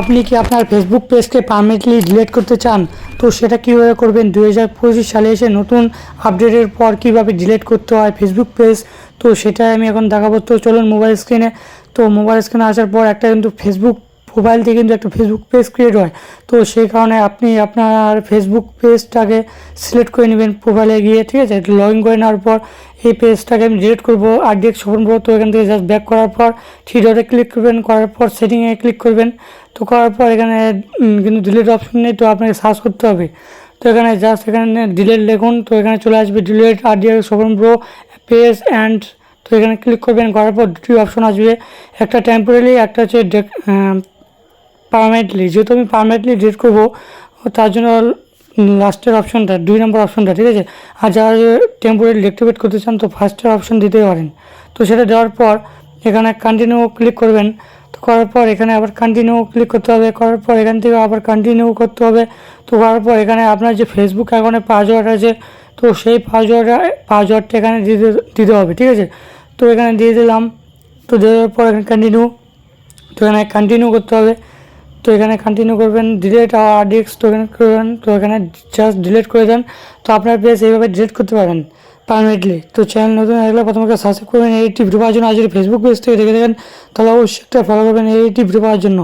আপনি কি আপনার ফেসবুক পেজকে পারমানেন্টলি ডিলেট করতে চান? তো সেটা কীভাবে করবেন? দু হাজার পঁচিশ সালে এসে নতুন আপডেটের পর কীভাবে ডিলেট করতে হয় ফেসবুক পেজ তো সেটাই আমি এখন দেখাবো। তো চলুন মোবাইল স্ক্রিনে তো মোবাইল স্ক্রিনে আসার পর একটা কিন্তু ফেসবুক মোবাইল থেকে কিন্তু একটা ফেসবুক পেজ ক্রিয়েট হয়। তো সেই কারণে আপনি আপনার ফেসবুক পেজটাকে সিলেক্ট করে নেবেন প্রোফাইলে গিয়ে, ঠিক আছে? লগ ইন করে নেওয়ার পর এই পেজটাকে আমি ডিলিট করব, আর ডিএক্স ওপেন করব তো এখান থেকে জাস্ট ব্যাক করার পর থ্রি ডটে ক্লিক করবেন, করার পর সেটিংয়ে ক্লিক করবেন। তো করার পর এখানে কিন্তু ডিলিট অপশন নেই, তো আপনাকে সার্চ করতে হবে। তো এখানে জাস্ট এখানে ডিলেট লিখুন, তো এখানে চলে আসবে delete R DX open pro page and তো এখানে ক্লিক করবেন, করার পর দুটি অপশন আসবে। একটা টেম্পোরারি একটা হচ্ছে পারমানেন্টলি যেহেতু আমি পারমানেন্টলি ডিলিট করব, তার জন্য লাস্টের অপশনটা দুই নম্বর অপশনটা ঠিক আছে? আর যারা টেম্পোরারি ডিঅ্যাক্টিভেট করতে চান, তো ফার্স্টের অপশন দিতে পারেন। তো সেটা দেওয়ার পর এখানে কন্টিনিউ ক্লিক করবেন। তো করার পর এখানে আবার কন্টিনিউ ক্লিক করতে হবে, করার পর এখান থেকে আবার কন্টিনিউ করতে হবে। তো করার পর এখানে আপনার যে ফেসবুক অ্যাকাউন্টে পাসওয়ার্ড আছে, তো সেই পাসওয়ার্ডটা পাসওয়ার্ডটা এখানে দিতে দিতে হবে, ঠিক আছে? তো এখানে দিয়ে দিলাম। তো দেওয়ার পর এখানে কন্টিনিউ তো এখানে কন্টিনিউ করতে হবে। তো এখানে কন্টিনিউ করবেন ডিলেট আর ডিস্ক তো এখানে করবেন, তো এখানে জাস্ট ডিলেট করে দেন, তো আপনার পেজ এইভাবে ডিলেট করতে পারেন পারমানেন্টলি তো চ্যানেল নতুন আসলে প্রথমে সাবস্ক্রাইব করবেন, এই ভিডিও পাওয়ার জন্য আর যদি ফেসবুক পেজ থেকে দেখে দেখেন তাহলে অবশ্যই একটা ফলো করবেন এই ভিডিও পাওয়ার জন্য।